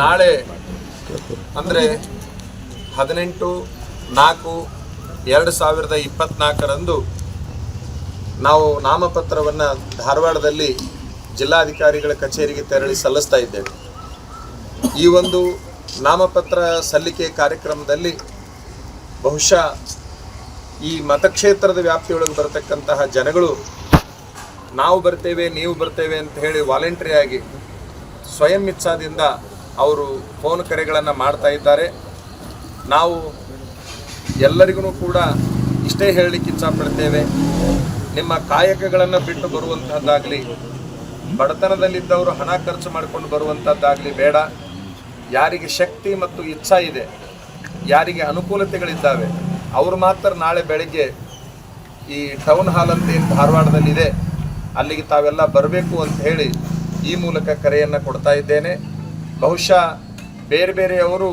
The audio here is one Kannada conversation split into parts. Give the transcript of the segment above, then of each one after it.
ನಾಳೆ ಅಂದರೆ ಹದಿನೆಂಟು, ನಾಲ್ಕು, ಎರಡು ಸಾವಿರದ ಇಪ್ಪತ್ನಾಲ್ಕರಂದು ನಾವು ನಾಮಪತ್ರವನ್ನು ಧಾರವಾಡದಲ್ಲಿ ಜಿಲ್ಲಾಧಿಕಾರಿಗಳ ಕಚೇರಿಗೆ ತೆರಳಿ ಸಲ್ಲಿಸ್ತಾ ಇದ್ದೇವೆ. ಈ ಒಂದು ನಾಮಪತ್ರ ಸಲ್ಲಿಕೆ ಕಾರ್ಯಕ್ರಮದಲ್ಲಿ ಬಹುಶಃ ಈ ಮತಕ್ಷೇತ್ರದ ವ್ಯಾಪ್ತಿಯೊಳಗೆ ಬರತಕ್ಕಂತಹ ಜನಗಳು ನಾವು ಬರ್ತೇವೆ, ನೀವು ಬರ್ತೇವೆ ಅಂತ ಹೇಳಿ ವಾಲಂಟ್ರಿ ಆಗಿ ಸ್ವಯಂ ಇಚ್ಛಾದಿಂದ ಅವರು ಫೋನ್ ಕರೆಗಳನ್ನು ಮಾಡ್ತಾ ಇದ್ದಾರೆ. ನಾವು ಎಲ್ಲರಿಗೂ ಕೂಡ ಇಷ್ಟೇ ಹೇಳಲಿಕ್ಕೆ ಇಚ್ಛಪಡ್ತೇವೆ. ನಿಮ್ಮ ಕಾಯಕಗಳನ್ನು ಬಿಟ್ಟು ಬರುವಂಥದ್ದಾಗಲಿ ಬಡತನದಲ್ಲಿದ್ದವರು ಹಣ ಖರ್ಚು ಮಾಡಿಕೊಂಡು ಬರುವಂಥದ್ದಾಗಲಿ ಬೇಡ. ಯಾರಿಗೆ ಶಕ್ತಿ ಮತ್ತು ಇಚ್ಛಾ ಇದೆ, ಯಾರಿಗೆ ಅನುಕೂಲತೆಗಳಿದ್ದಾವೆ, ಅವರು ಮಾತ್ರ ನಾಳೆ ಬೆಳಗ್ಗೆ ಈ ಟೌನ್ ಹಾಲ್ ಅಂತ ಏನು ಧಾರವಾಡದಲ್ಲಿದೆ, ಅಲ್ಲಿಗೆ ತಾವೆಲ್ಲ ಬರಬೇಕು ಅಂತ ಹೇಳಿ ಈ ಮೂಲಕ ಕರೆಯನ್ನು ಕೊಡ್ತಾ ಇದ್ದೇನೆ. ಬಹುಶಃ ಬೇರೆ ಬೇರೆಯವರು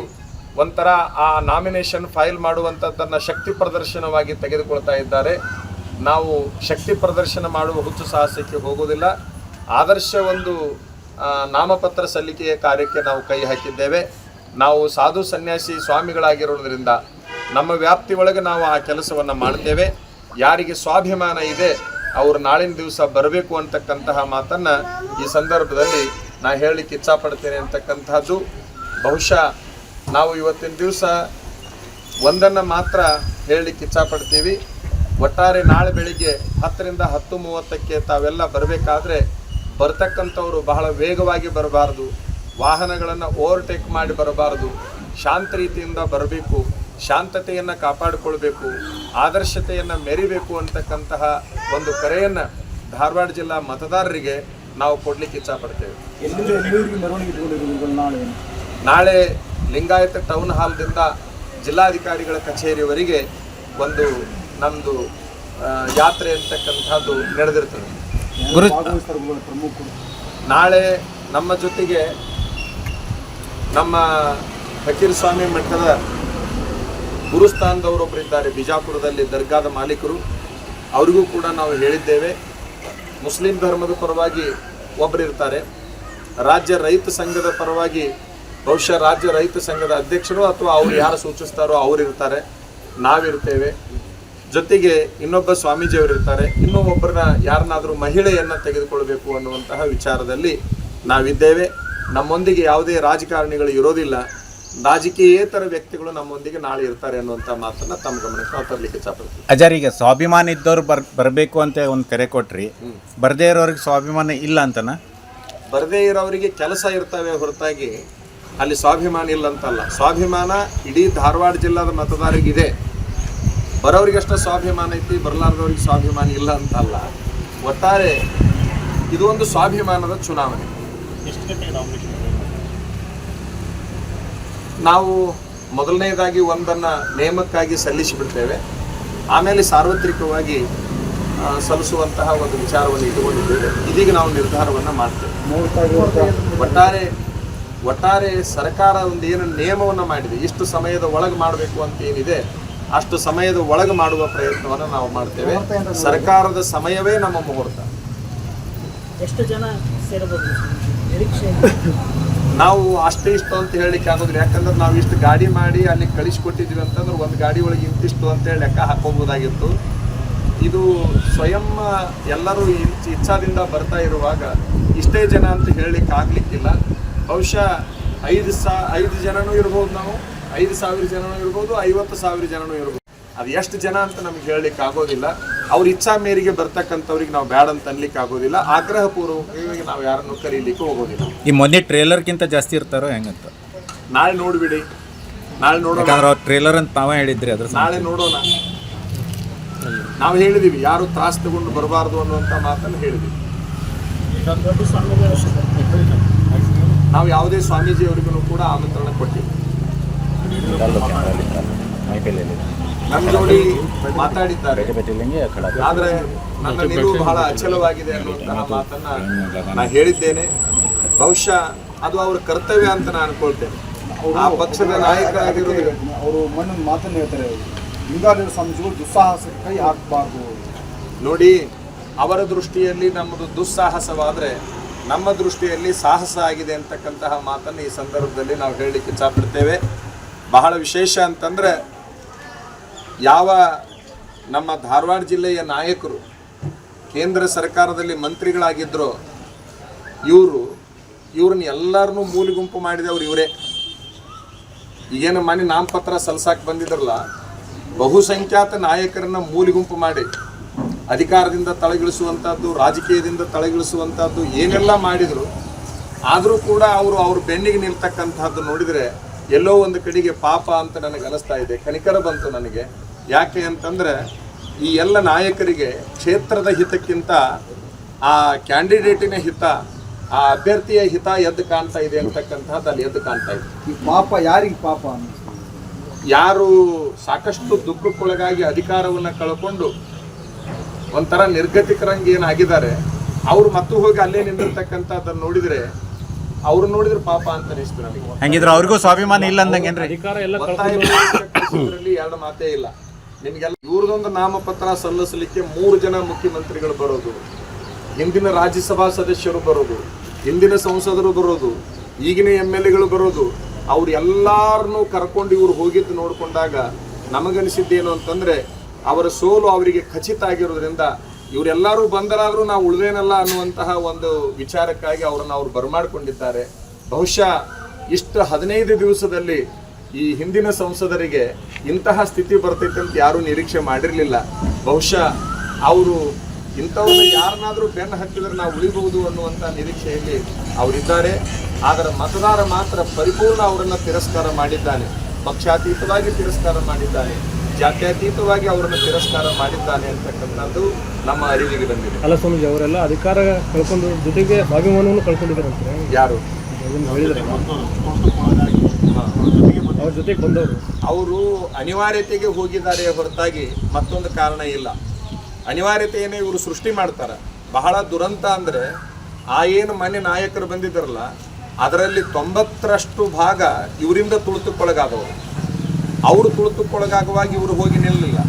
ಒಂಥರ ಆ ನಾಮಿನೇಷನ್ ಫೈಲ್ ಮಾಡುವಂಥದ್ದನ್ನು ಶಕ್ತಿ ಪ್ರದರ್ಶನವಾಗಿ ತೆಗೆದುಕೊಳ್ತಾ ಇದ್ದಾರೆ. ನಾವು ಶಕ್ತಿ ಪ್ರದರ್ಶನ ಮಾಡುವ ಹುಚ್ಚು ಸಾಹಸಕ್ಕೆ ಹೋಗೋದಿಲ್ಲ ಆದರ್ಶ ಒಂದು ನಾಮಪತ್ರ ಸಲ್ಲಿಕೆಯ ಕಾರ್ಯಕ್ಕೆ ನಾವು ಕೈ ಹಾಕಿದ್ದೇವೆ. ನಾವು ಸಾಧು ಸನ್ಯಾಸಿ ಸ್ವಾಮಿಗಳಾಗಿರೋದ್ರಿಂದ ನಮ್ಮ ವ್ಯಾಪ್ತಿ ಒಳಗೆ ನಾವು ಆ ಕೆಲಸವನ್ನು ಮಾಡ್ತೇವೆ. ಯಾರಿಗೆ ಸ್ವಾಭಿಮಾನ ಇದೆ ಅವರು ನಾಳಿನ ದಿವಸ ಬರಬೇಕು ಅಂತಕ್ಕಂತಹ ಮಾತನ್ನು ಈ ಸಂದರ್ಭದಲ್ಲಿ ನಾ ಹೇಳಲಿಕ್ಕೆ ಇಚ್ಛಾಪಡ್ತೇನೆ ಅಂತಕ್ಕಂತಹದ್ದು. ಬಹುಶಃ ನಾವು ಇವತ್ತಿನ ದಿವಸ ಒಂದನ್ನು ಮಾತ್ರ ಹೇಳಲಿಕ್ಕೆ ಇಚ್ಛಾಪಡ್ತೀವಿ. ಒಟ್ಟಾರೆ ನಾಳೆ ಬೆಳಿಗ್ಗೆ ಹತ್ತರಿಂದ ಹತ್ತು ಮೂವತ್ತಕ್ಕೆ ತಾವೆಲ್ಲ ಬರಬೇಕಾದ್ರೆ ಬರ್ತಕ್ಕಂಥವ್ರು ಬಹಳ ವೇಗವಾಗಿ ಬರಬಾರ್ದು. ವಾಹನಗಳನ್ನು ಓವರ್ಟೇಕ್ ಮಾಡಿ ಬರಬಾರ್ದು. ಶಾಂತ ರೀತಿಯಿಂದ ಬರಬೇಕು. ಶಾಂತತೆಯನ್ನು ಕಾಪಾಡಿಕೊಳ್ಬೇಕು ಆದರ್ಶತೆಯನ್ನು ಮೆರಿಬೇಕು ಅಂತಕ್ಕಂತಹ ಒಂದು ಕರೆಯನ್ನು ಧಾರವಾಡ ಜಿಲ್ಲಾ ಮತದಾರರಿಗೆ ನಾವು ಕೊಡಲಿಕ್ಕೆ ಇಚ್ಛಪಡ್ತೇವೆ. ನಾಳೆ? ನಾಳೆ ಲಿಂಗಾಯತ ಟೌನ್ ಹಾಲ್ದಿಂದ ಜಿಲ್ಲಾಧಿಕಾರಿಗಳ ಕಚೇರಿವರೆಗೆ ಒಂದು ನಮ್ಮದು ಯಾತ್ರೆ ಅಂತಕ್ಕಂಥದ್ದು ನಡೆದಿರ್ತದೆ. ನಾಳೆ ನಮ್ಮ ಜೊತೆಗೆ ನಮ್ಮ ಫಕೀರ್ ಸ್ವಾಮಿ ಮಠದ ಗುರುಸ್ಥಾನದವರೊಬ್ಬರು ಇದ್ದಾರೆ ಬಿಜಾಪುರದಲ್ಲಿ ದರ್ಗಾದ ಮಾಲೀಕರು. ಅವರಿಗೂ ಕೂಡ ನಾವು ಹೇಳಿದ್ದೇವೆ. ಮುಸ್ಲಿಂ ಧರ್ಮದ ಪರವಾಗಿ ಒಬ್ಬರಿರ್ತಾರೆ. ರಾಜ್ಯ ರೈತ ಸಂಘದ ಪರವಾಗಿ, ಬಹುಶಃ ರಾಜ್ಯ ರೈತ ಸಂಘದ ಅಧ್ಯಕ್ಷರು ಅಥವಾ ಅವ್ರು ಯಾರು ಸೂಚಿಸ್ತಾರೋ ಅವರು ಇರ್ತಾರೆ ನಾವಿರ್ತೇವೆ. ಜೊತೆಗೆ ಇನ್ನೊಬ್ಬ ಸ್ವಾಮೀಜಿಯವರಿರ್ತಾರೆ. ಇನ್ನೂ ಒಬ್ಬರನ್ನ ಯಾರನ್ನಾದರೂ ಮಹಿಳೆಯನ್ನು ತೆಗೆದುಕೊಳ್ಬೇಕು ಅನ್ನುವಂತಹ ವಿಚಾರದಲ್ಲಿ ನಾವಿದ್ದೇವೆ. ನಮ್ಮೊಂದಿಗೆ ಯಾವುದೇ ರಾಜಕಾರಣಿಗಳು ಇರೋದಿಲ್ಲ. ರಾಜಕೀಯೇತರ ವ್ಯಕ್ತಿಗಳು ನಮ್ಮೊಂದಿಗೆ ನಾಳೆ ಇರ್ತಾರೆ ಅನ್ನುವಂಥ ಮಾತನ್ನ ತಮ್ಮ ಗಮನಕ್ಕೆ ನಾವು ತರಲಿಕ್ಕೆ ಇಚ್ಛಪಡ್ತೀವಿ. ಅಜರ್ ಈಗ ಸ್ವಾಭಿಮಾನ ಇದ್ದವ್ರು ಬರ್ ಬರಬೇಕು ಅಂತ ಒಂದು ಕರೆ ಕೊಟ್ರಿ. ಬರದೇ ಇರೋರಿಗೆ ಸ್ವಾಭಿಮಾನ ಇಲ್ಲ ಅಂತನ? ಬರದೇ ಇರೋರಿಗೆ ಕೆಲಸ ಇರ್ತವೆ ಹೊರತಾಗಿ ಅಲ್ಲಿ ಸ್ವಾಭಿಮಾನ ಇಲ್ಲ ಅಂತಲ್ಲ. ಸ್ವಾಭಿಮಾನ ಇಡೀ ಧಾರವಾಡ ಜಿಲ್ಲಾದ ಮತದಾರರಿಗೆ ಇದೆ. ಬರೋರಿಗಷ್ಟ ಸ್ವಾಭಿಮಾನ ಐತಿ ಬರಲಾರ್ದವ್ರಿಗೆ ಸ್ವಾಭಿಮಾನ ಇಲ್ಲ ಅಂತಲ್ಲ. ಒಟ್ಟಾರೆ ಇದು ಒಂದು ಸ್ವಾಭಿಮಾನದ ಚುನಾವಣೆ. ನಾವು ಮೊದಲನೇದಾಗಿ ಒಂದನ್ನು ನೇಮಕ್ಕಾಗಿ ಸಲ್ಲಿಸಿಬಿಡ್ತೇವೆ. ಆಮೇಲೆ ಸಾರ್ವತ್ರಿಕವಾಗಿ ಸಲ್ಲಿಸುವಂತಹ ಒಂದು ವಿಚಾರವನ್ನು ಇಟ್ಟುಕೊಂಡಿದ್ದೇವೆ. ಇದೀಗ ನಾವು ನಿರ್ಧಾರವನ್ನು ಮಾಡ್ತೇವೆ. ಒಟ್ಟಾರೆ ಒಟ್ಟಾರೆ ಸರ್ಕಾರ ಒಂದು ಏನು ನಿಯಮವನ್ನು ಮಾಡಿದೆ. ಇಷ್ಟು ಸಮಯದ ಒಳಗೆ ಮಾಡಬೇಕು ಅಂತ ಏನಿದೆ, ಅಷ್ಟು ಸಮಯದ ಒಳಗೆ ಮಾಡುವ ಪ್ರಯತ್ನವನ್ನು ನಾವು ಮಾಡ್ತೇವೆ. ಸರ್ಕಾರದ ಸಮಯವೇ ನಮ್ಮ ಮುಹೂರ್ತ. ಎಷ್ಟು ಜನ ಸೇರಬಹುದು? ನಾವು ಅಷ್ಟೇ ಇಷ್ಟು ಅಂತ ಹೇಳಲಿಕ್ಕೆ ಆಗೋದಿಲ್ಲ. ಯಾಕಂದ್ರೆ ನಾವು ಇಷ್ಟು ಗಾಡಿ ಮಾಡಿ ಅಲ್ಲಿ ಕಳಿಸ್ಕೊಟ್ಟಿದ್ವಿ ಅಂತಂದ್ರೆ ಒಂದು ಗಾಡಿ ಒಳಗೆ ಇಂತಿಷ್ಟು ಅಂತೇಳಿ ಲೆಕ್ಕ ಹಾಕೋಬೋದಾಗಿತ್ತು. ಇದು ಸ್ವಯಂ ಎಲ್ಲರೂ ಇಚ್- ಇಚ್ಛಾದಿಂದ ಬರ್ತಾ ಇರುವಾಗ ಇಷ್ಟೇ ಜನ ಅಂತ ಹೇಳಲಿಕ್ಕೆ ಆಗ್ಲಿಕ್ಕಿಲ್ಲ. ಬಹುಶಃ ಐದು ಸಾ ಐದು ಜನನೂ ಇರ್ಬೋದು ನಾವು, ಐದು ಸಾವಿರ ಜನನೂ ಇರ್ಬೋದು, ಐವತ್ತು ಸಾವಿರ ಜನನೂ ಇರ್ಬೋದು. ಅದು ಎಷ್ಟು ಜನ ಅಂತ ನಮ್ಗೆ ಹೇಳಲಿಕ್ಕೆ ಆಗೋದಿಲ್ಲ. ಅವ್ರ ಇಚ್ಛಾ ಮೇರೆಗೆ ಬರ್ತಕ್ಕಂಥವ್ರಿಗೆ ನಾವು ಬ್ಯಾಡ್ ಅಂತ ಅನ್ಲಿಕ್ಕೆ ಆಗೋದಿಲ್ಲ. ಆಗ್ರಹ ಪೂರ್ವಕವಾಗಿ ನಾವು ಯಾರನ್ನು ಕರೀಲಿಕ್ಕೆ ಹೋಗೋದಿಲ್ಲ. ಈ ಮೊನ್ನೆ ಟ್ರೇಲರ್ಗಿಂತ ಜಾಸ್ತಿ ಇರ್ತಾರೋ ಹೆಂಗಂತ? ನಾಳೆ ನೋಡ್ಬಿಡಿ. ನಾಳೆ ನೋಡೋಣ. ಯಾಕಂದ್ರೆ ಅವ್ರು ಟ್ರೇಲರ್ ಅಂತ ನಾವೇ ಹೇಳಿದ್ರಿ ಅದ್ರ ನಾಳೆ ನೋಡೋಣ. ನಾವು ಹೇಳಿದೀವಿ ಯಾರು ತ್ರಾಸ ತಗೊಂಡು ಬರಬಾರ್ದು ಅನ್ನುವಂಥ ಮಾತನ್ನು ಹೇಳಿದೀವಿ. ನಾವು ಯಾವುದೇ ಸ್ವಾಮೀಜಿಯವರಿಗೂ ಕೂಡ ಆಮಂತ್ರಣ ಕೊಟ್ಟಿವಿ ನಮ್ಮ ಜೋಡಿ ಮಾತಾಡಿದ್ದಾರೆ. ಆದ್ರೆ ನನ್ನ ನಿಲುವು ಬಹಳ ಅಚಲವಾಗಿದೆ ಅನ್ನುವಂತಹ ಮಾತನ್ನ ನಾ ಹೇಳಿದ್ದೇನೆ. ಬಹುಶಃ ಅದು ಅವ್ರ ಕರ್ತವ್ಯ ಅಂತ ನಾನು ಅನ್ಕೊಳ್ತೇನೆ. ಆ ಪಕ್ಷದ ನಾಯಕರಾಗಿರೋದು ಅವರು ಮಣ್ಣಿನ ಮಾತನ್ನು ಹೇಳ್ತಾರೆ. ಹಿಂಗಾರು ಸಮಜು ದುಸ್ಸಾಹಸಕ್ಕೆ ಕೈ ಹಾಕಬಾರ್ದು. ನೋಡಿ ಅವರ ದೃಷ್ಟಿಯಲ್ಲಿ ನಮ್ಮದು ದುಸ್ಸಾಹಸವಾದರೆ ನಮ್ಮ ದೃಷ್ಟಿಯಲ್ಲಿ ಸಾಹಸ ಆಗಿದೆ ಅಂತಕ್ಕಂತಹ ಮಾತನ್ನು ಈ ಸಂದರ್ಭದಲ್ಲಿ ನಾವು ಹೇಳಲಿಕ್ಕೆ ಇಚ್ಛಪಡ್ತೇವೆ. ಬಹಳ ವಿಶೇಷ ಅಂತಂದರೆ ಯಾವ ನಮ್ಮ ಧಾರವಾಡ ಜಿಲ್ಲೆಯ ನಾಯಕರು, ಕೇಂದ್ರ ಸರ್ಕಾರದಲ್ಲಿ ಮಂತ್ರಿಗಳಾಗಿದ್ದರು ಇವರು ಇವ್ರನ್ನ ಎಲ್ಲರನ್ನೂ ಮೂಲಿಗುಂಪು ಮಾಡಿದವ್ರು ಇವರೇ. ಈಗೇನು ಮನೆ ನಾಮಪತ್ರ ಸಲ್ಸಾಕೆ ಬಂದಿದ್ರಲ್ಲ, ಬಹುಸಂಖ್ಯಾತ ನಾಯಕರನ್ನ ಮೂಲಿಗುಂಪು ಮಾಡಿ, ಅಧಿಕಾರದಿಂದ ತಳಗಿಳಿಸುವಂಥದ್ದು ರಾಜಕೀಯದಿಂದ ತಳಗಿಳಿಸುವಂಥದ್ದು ಏನೆಲ್ಲ ಮಾಡಿದ್ರು, ಆದರೂ ಕೂಡ ಅವರು ಅವ್ರ ಬೆನ್ನಿಗೆ ನಿಲ್ತಕ್ಕಂಥದ್ದು ನೋಡಿದರೆ ಎಲ್ಲೋ ಒಂದು ಕಡೆಗೆ ಪಾಪ ಅಂತ ನನಗೆ ಅನಿಸ್ತಾ ಇದೆ. ಕನಿಕರ ಬಂತು ನನಗೆ. ಯಾಕೆ ಅಂತಂದ್ರೆ ಈ ಎಲ್ಲ ನಾಯಕರಿಗೆ ಕ್ಷೇತ್ರದ ಹಿತಕ್ಕಿಂತ ಆ ಕ್ಯಾಂಡಿಡೇಟಿನ ಹಿತ ಆ ಅಭ್ಯರ್ಥಿಯ ಹಿತ ಎದ್ದು ಕಾಣ್ತಾ ಇದೆ ಅಂತಕ್ಕಂಥದ್ದು ಅಲ್ಲಿ ಎದ್ದು ಕಾಣ್ತಾ ಇದೆ. ಈ ಪಾಪ ಯಾರಿಗೆ ಪಾಪ ಯಾರು ಸಾಕಷ್ಟು ದುಃಖಕ್ಕೊಳಗಾಗಿ ಅಧಿಕಾರವನ್ನು ಕಳ್ಕೊಂಡು ಒಂಥರ ನಿರ್ಗತಿಕರಂಗೆ ಏನಾಗಿದ್ದಾರೆ ಅವರು ಮತ್ತು ಹೋಗಿ ಅಲ್ಲೇ ನಿಂತಿರ್ತಕ್ಕಂಥದ್ದನ್ನು ನೋಡಿದರೆ ಅವ್ರು ನೋಡಿದ್ರೆ ಪಾಪ ಅಂತ ಅನಿಸ್ತು ನನಗೆ ಹಂಗಿದ್ರೆ ಅವ್ರಿಗೂ ಸ್ವಾಭಿಮಾನ ಇಲ್ಲ ಅಂದಂಗೆ ಅಧಿಕಾರ ಎಲ್ಲ ಎರಡು ಮಾತೇ ಇಲ್ಲ. ನಿಮಗೆಲ್ಲ ಇವ್ರದೊಂದು ನಾಮಪತ್ರ ಸಲ್ಲಿಸಲಿಕ್ಕೆ ಮೂರು ಜನ ಮುಖ್ಯಮಂತ್ರಿಗಳು ಬರೋದು, ಹಿಂದಿನ ರಾಜ್ಯಸಭಾ ಸದಸ್ಯರು ಬರೋದು, ಹಿಂದಿನ ಸಂಸದರು ಬರೋದು, ಈಗಿನ ಎಂ ಎಲ್ ಎಗಳು ಬರೋದು, ಅವ್ರು ಎಲ್ಲಾರನ್ನು ಕರ್ಕೊಂಡು ಇವ್ರು ಹೋಗಿದ್ದು ನೋಡಿಕೊಂಡಾಗ ನಮಗನಿಸಿದ್ದೇನು ಅಂತಂದ್ರೆ ಅವರ ಸೋಲು ಅವರಿಗೆ ಖಚಿತ ಆಗಿರೋದ್ರಿಂದ ಇವರೆಲ್ಲರೂ ಬಂದರಾದರೂ ನಾವು ಉಳಿದೇನಲ್ಲ ಅನ್ನುವಂತಹ ಒಂದು ವಿಚಾರಕ್ಕಾಗಿ ಅವರನ್ನು ಅವರು ಬರಮಾಡಿಕೊಂಡಿದ್ದಾರೆ. ಬಹುಶಃ ಇಷ್ಟು ಹದಿನೈದು ದಿವಸದಲ್ಲಿ ಈ ಹಿಂದಿನ ಸಂಸದರಿಗೆ ಇಂತಹ ಸ್ಥಿತಿ ಬರ್ತೈತೆ ಅಂತ ಯಾರೂ ನಿರೀಕ್ಷೆ ಮಾಡಿರಲಿಲ್ಲ. ಬಹುಶಃ ಅವರು ಇಂಥವ್ರು ಯಾರನ್ನಾದರೂ ಬೆನ್ನು ಹತ್ತಿದ್ರೆ ನಾವು ಉಳಿಬಹುದು ಅನ್ನುವಂಥ ನಿರೀಕ್ಷೆಯಲ್ಲಿ ಅವರಿದ್ದಾರೆ. ಆದರೆ ಮತದಾರ ಮಾತ್ರ ಪರಿಪೂರ್ಣ ಅವರನ್ನು ತಿರಸ್ಕಾರ ಮಾಡಿದ್ದಾನೆ. ಪಕ್ಷಾತೀತವಾಗಿ ತಿರಸ್ಕಾರ ಮಾಡಿದ್ದಾನೆ. ಜಾತ್ಯತೀತವಾಗಿ ಅವರನ್ನು ತಿರಸ್ಕಾರ ಮಾಡಿದ್ದಾನೆ ಅಂತಕ್ಕಂಥದ್ದು ನಮ್ಮ ಅರಿವಿಗೆ ಬಂದಿದೆ. ಅಲ್ಲ ಸ್ವಾಮೀಜಿ ಅವರೆಲ್ಲ ಅಧಿಕಾರ ಕಳ್ಕೊಂಡು ಜೊತೆಗೆ ಸ್ವಾಭಿಮಾನವನ್ನು ಕಳ್ಕೊಂಡಿದ್ದಾರೆ ಯಾರು? ಅವ್ರ ಜೊತೆ ಬಂದವರು. ಅವರು ಅನಿವಾರ್ಯತೆಗೆ ಹೋಗಿದ್ದಾರೆ ಹೊರತಾಗಿ ಮತ್ತೊಂದು ಕಾರಣ ಇಲ್ಲ. ಅನಿವಾರ್ಯತೆಯನ್ನೇ ಇವರು ಸೃಷ್ಟಿ ಮಾಡ್ತಾರೆ. ಬಹಳ ದುರಂತ ಅಂದರೆ ಆ ಏನು ಮನೆ ನಾಯಕರು ಬಂದಿದ್ದಾರಲ್ಲ, ಅದರಲ್ಲಿ ತೊಂಬತ್ತರಷ್ಟು ಭಾಗ ಇವರಿಂದ ತುಳಿತಕ್ಕೊಳಗಾದವರು. ಅವರು ತುಳಿತಕ್ಕೊಳಗಾಗುವಾಗ ಇವರು ಹೋಗಿ ನಿಲ್ಲಲಿಲ್ಲ.